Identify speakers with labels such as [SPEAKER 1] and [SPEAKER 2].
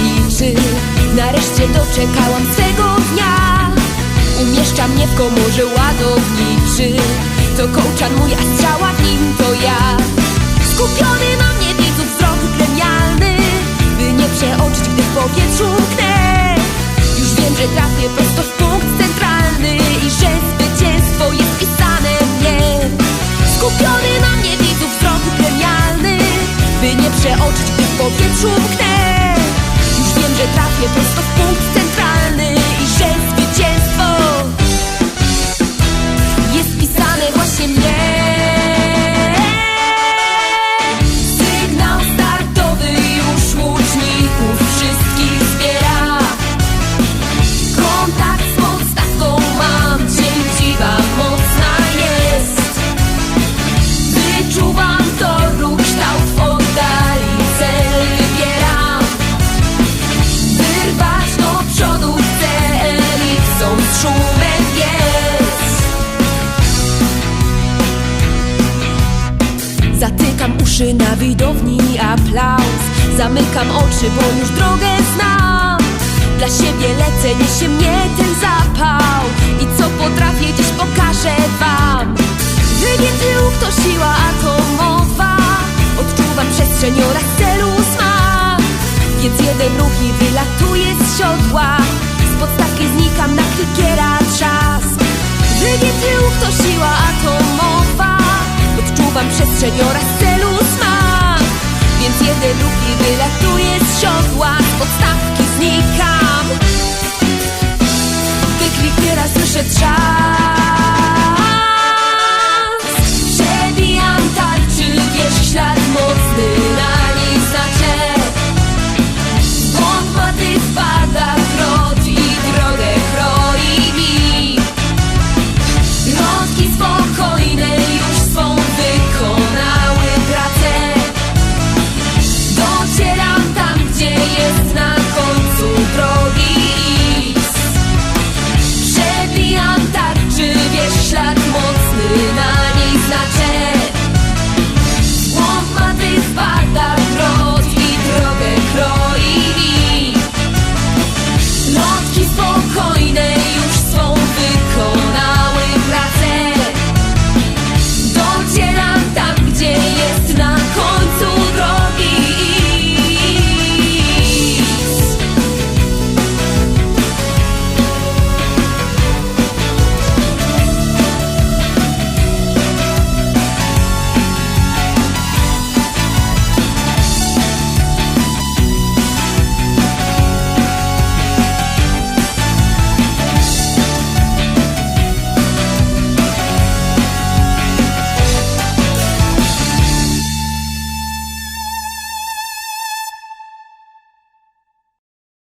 [SPEAKER 1] lotniczy Nareszcie doczekałam swego dnia. Umieszcza mnie w komorze ładowniczy. To kołczan mój, a strzała w nim to ja. Skupiony na mnie widzów wzrok gremialny By nie przeoczyć, gdy w powietrzu mknę Już wiem, że trafię prosto w punkt centralny I że zwycięstwo jest pisane mnie Skupiony na mnie widzów wzrok gremialny By nie przeoczyć, gdy powietrzu mknę Już wiem, że trafię Uszy na widowni aplauz. Zamykam oczy, bo już drogę znam. Dla siebie lecę, niesie mnie ten zapał. I co potrafię, dziś pokażę wam. Wygięty łuk to siła atomowa Odczuwam przestrzeń oraz celu smak. Więc jeden ruch i wylatuję z siodła. Z podstawki znikam na klikiera trzask Wygięty łuk to siła atomowa Odczuwam przestrzeń oraz